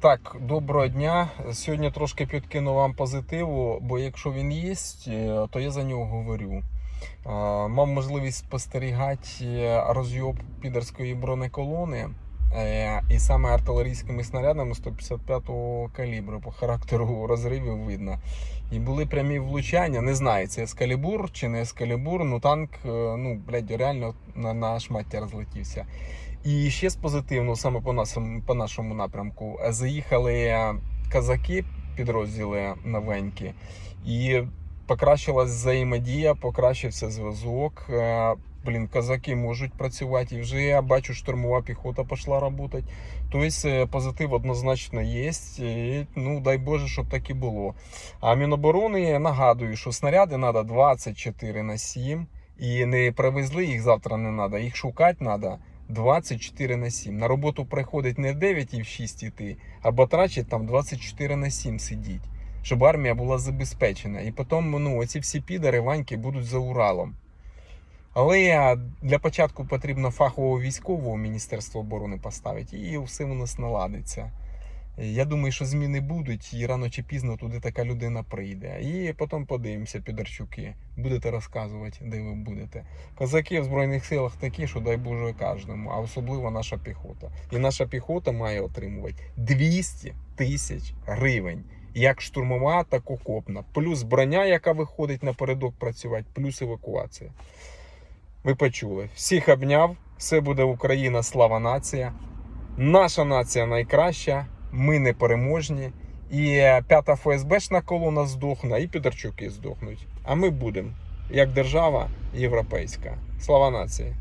Так, доброго дня. Сьогодні трошки підкину вам позитиву, бо якщо він є, е, то я за нього говорю. Мав можливість спостерігати е, розйоб підерської бронеколони. е, І саме артилерійськими снарядами 155-го калібру по характеру розривів видно. І були прямі влучання. Не знаю, це ескалібур чи не ескалібур. Ну танк, ну блядь, реально на, на шмаття розлетівся. І ще з позитивного, саме по нашому, по нашому напрямку, е, заїхали казаки, підрозділи новенькі, і покращилась взаємодія, покращився зв'язок. Е, Блін, казаки можуть працювати, і вже я бачу, штурмова піхота пішла працювати. Тобто е, позитив однозначно є. І, ну, дай Боже, щоб так і було. А Міноборони нагадую, що снаряди треба 24 на 7, і не привезли їх завтра не треба, їх шукати треба. 24 на 7. На роботу приходить не в 9 і в 6 іти, а батрачить там 24 на 7 сидіть, щоб армія була забезпечена. І потім ну, оці всі підари Ваньки будуть за Уралом. Але для початку потрібно фахового військового Міністерства оборони поставити, і все у нас наладиться. Я думаю, що зміни будуть, і рано чи пізно туди така людина прийде. І потім подивимося, підарчуки. Будете розказувати, де ви будете. Козаки в Збройних силах такі, що дай Боже кожному, а особливо наша піхота. І наша піхота має отримувати 200 тисяч гривень. Як штурмова, так окопна. Плюс броня, яка виходить напередок працювати, плюс евакуація. Ви почули. Всіх обняв. Все буде Україна, слава нація. Наша нація найкраща, ми не переможні. І п'ята ФСБшна колона здохне, і підарчуки здохнуть. А ми будемо як держава європейська. Слава нації!